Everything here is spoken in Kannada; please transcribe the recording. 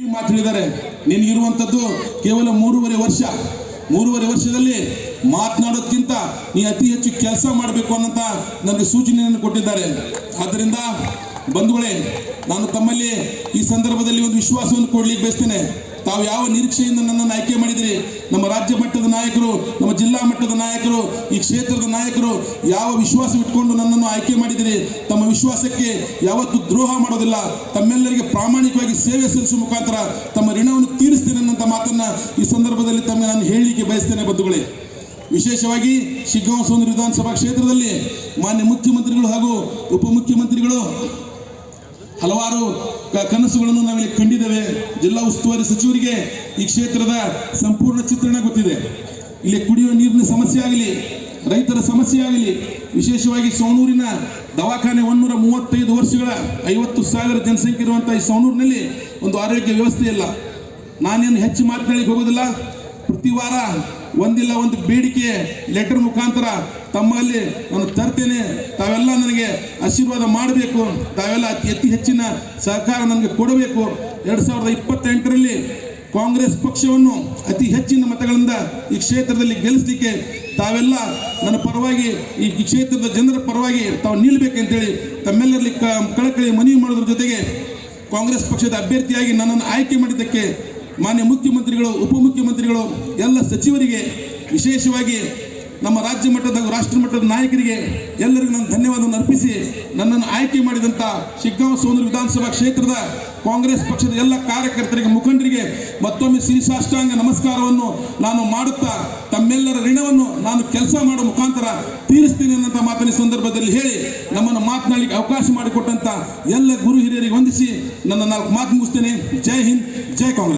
ಈ ಮಾತು ಹೇಳಿದ್ದಾರೆ. ನಿನಗಿರುವಂಥದ್ದು ಕೇವಲ ಮೂರುವರೆ ವರ್ಷ. ಮೂರುವರೆ ವರ್ಷದಲ್ಲಿ ಮಾತನಾಡೋದಕ್ಕಿಂತ ನೀ ಅತಿ ಹೆಚ್ಚು ಕೆಲಸ ಮಾಡಬೇಕು ಅನ್ನೋಂಥ ನನಗೆ ಸೂಚನೆಯನ್ನು ಕೊಟ್ಟಿದ್ದಾರೆ. ಆದ್ದರಿಂದ ಬಂಧುಗಳೇ, ನಾನು ತಮ್ಮಲ್ಲಿ ಈ ಸಂದರ್ಭದಲ್ಲಿ ಒಂದು ವಿಶ್ವಾಸವನ್ನು ಕೊಡ್ಲಿಕ್ಕೆ ಬಯಸ್ತೇನೆ. ತಾವು ಯಾವ ನಿರೀಕ್ಷೆಯಿಂದ ನನ್ನನ್ನು ಆಯ್ಕೆ ಮಾಡಿದಿರಿ? ನಮ್ಮ ರಾಜ್ಯ ಮಟ್ಟದ ನಾಯಕರು, ನಮ್ಮ ಜಿಲ್ಲಾ ಮಟ್ಟದ ನಾಯಕರು, ಈ ಕ್ಷೇತ್ರದ ನಾಯಕರು ಯಾವ ವಿಶ್ವಾಸವಿಟ್ಕೊಂಡು ನನ್ನನ್ನು ಆಯ್ಕೆ ಮಾಡಿದಿರಿ? ತಮ್ಮ ವಿಶ್ವಾಸಕ್ಕೆ ಯಾವತ್ತೂ ದ್ರೋಹ ಮಾಡೋದಿಲ್ಲ. ತಮ್ಮೆಲ್ಲರಿಗೆ ಪ್ರಾಮಾಣಿಕವಾಗಿ ಸೇವೆ ಸಲ್ಲಿಸುವ ಮುಖಾಂತರ ತಮ್ಮ ಋಣವನ್ನು ತೀರಿಸ್ತೇನೆ ಅನ್ನಂಥ ಮಾತನ್ನು ಈ ಸಂದರ್ಭದಲ್ಲಿ ತಮಗೆ ನಾನು ಹೇಳಲಿಕ್ಕೆ ಬಯಸ್ತೇನೆ ಬಂಧುಗಳೇ. ವಿಶೇಷವಾಗಿ ಶಿಗ್ಗಾಂವ ವಿಧಾನಸಭಾ ಕ್ಷೇತ್ರದಲ್ಲಿ ಮಾನ್ಯ ಮುಖ್ಯಮಂತ್ರಿಗಳು ಹಾಗೂ ಉಪಮುಖ್ಯಮಂತ್ರಿಗಳು ಹಲವಾರು ಕನಸುಗಳನ್ನು ನಾವಿಲ್ಲಿ ಕಂಡಿದ್ದೇವೆ. ಜಿಲ್ಲಾ ಉಸ್ತುವಾರಿ ಸಚಿವರಿಗೆ ಈ ಕ್ಷೇತ್ರದ ಸಂಪೂರ್ಣ ಚಿತ್ರಣ ಗೊತ್ತಿದೆ. ಇಲ್ಲಿ ಕುಡಿಯುವ ನೀರಿನ ಸಮಸ್ಯೆ ಆಗಲಿ, ರೈತರ ಸಮಸ್ಯೆ ಆಗಲಿ, ವಿಶೇಷವಾಗಿ ಸವಣೂರಿನ ದವಾಖಾನೆ ಒಂದೂರ ಮೂವತ್ತೈದು ವರ್ಷಗಳ ಐವತ್ತು ಸಾವಿರ ಜನಸಂಖ್ಯೆ ಇರುವಂಥ ಈ ಸವಣೂರಿನಲ್ಲಿ ಒಂದು ಆರೋಗ್ಯ ವ್ಯವಸ್ಥೆ ಇಲ್ಲ. ನಾನೇನು ಹೆಚ್ಚು ಮಾತನಾಡಿ ಹೋಗೋದಿಲ್ಲ. ಪ್ರತಿ ವಾರ ಒಂದಿಲ್ಲ ಒಂದು ಬೇಡಿಕೆ ಲೆಟರ್ ಮುಖಾಂತರ ತಮ್ಮಲ್ಲಿ ನಾನು ತರ್ತೇನೆ. ತಾವೆಲ್ಲ ನನಗೆ ಆಶೀರ್ವಾದ ಮಾಡಬೇಕು. ತಾವೆಲ್ಲ ಅತಿ ಅತಿ ಹೆಚ್ಚಿನ ಸಹಕಾರ ನನಗೆ ಕೊಡಬೇಕು. ಎರಡು ಸಾವಿರದ ಇಪ್ಪತ್ತೆಂಟರಲ್ಲಿ ಕಾಂಗ್ರೆಸ್ ಪಕ್ಷವನ್ನು ಅತಿ ಹೆಚ್ಚಿನ ಮತಗಳಿಂದ ಈ ಕ್ಷೇತ್ರದಲ್ಲಿ ಗೆಲ್ಲಿಸಲಿಕ್ಕೆ ತಾವೆಲ್ಲ ನನ್ನ ಪರವಾಗಿ, ಈ ಕ್ಷೇತ್ರದ ಜನರ ಪರವಾಗಿ ತಾವು ನಿಲ್ಲಬೇಕಂತೇಳಿ ತಮ್ಮೆಲ್ಲರಲ್ಲಿ ಕಳಕಳಿ ಮನವಿ ಮಾಡೋದ್ರ ಜೊತೆಗೆ ಕಾಂಗ್ರೆಸ್ ಪಕ್ಷದ ಅಭ್ಯರ್ಥಿಯಾಗಿ ನನ್ನನ್ನು ಆಯ್ಕೆ ಮಾಡಿದ್ದಕ್ಕೆ ಮಾನ್ಯ ಮುಖ್ಯಮಂತ್ರಿಗಳು, ಉಪಮುಖ್ಯಮಂತ್ರಿಗಳು, ಎಲ್ಲ ಸಚಿವರಿಗೆ, ವಿಶೇಷವಾಗಿ ನಮ್ಮ ರಾಜ್ಯ ಮಟ್ಟದ ರಾಷ್ಟ್ರ ಮಟ್ಟದ ನಾಯಕರಿಗೆ ಎಲ್ಲರಿಗೂ ನಾನು ಧನ್ಯವಾದವನ್ನು ಅರ್ಪಿಸಿ ನನ್ನನ್ನು ಆಯ್ಕೆ ಮಾಡಿದಂಥ ಶಿಗ್ಗಾಂವ ಸೋದರ ವಿಧಾನಸಭಾ ಕ್ಷೇತ್ರದ ಕಾಂಗ್ರೆಸ್ ಪಕ್ಷದ ಎಲ್ಲ ಕಾರ್ಯಕರ್ತರಿಗೆ, ಮುಖಂಡರಿಗೆ ಮತ್ತೊಮ್ಮೆ ಶ್ರೀ ಸಾಷ್ಟಾಂಗ ನಮಸ್ಕಾರವನ್ನು ನಾನು ಮಾಡುತ್ತಾ ತಮ್ಮೆಲ್ಲರ ಋಣವನ್ನು ನಾನು ಕೆಲಸ ಮಾಡೋ ಮುಖಾಂತರ ತೀರಿಸ್ತೀನಿ ಅನ್ನೋಂಥ ಮಾತಿನ ಸಂದರ್ಭದಲ್ಲಿ ಹೇಳಿ ನಮ್ಮನ್ನು ಮಾತನಾಡಲಿಕ್ಕೆ ಅವಕಾಶ ಮಾಡಿಕೊಟ್ಟಂಥ ಎಲ್ಲ ಗುರು ಹಿರಿಯರಿಗೆ ವಂದಿಸಿ ನನ್ನ ನಾಲ್ಕು ಮಾತು ಮುಗಿಸ್ತೇನೆ. ಜೈ ಹಿಂದ್, ಜೈ ಕಾಂಗ್ರೆಸ್.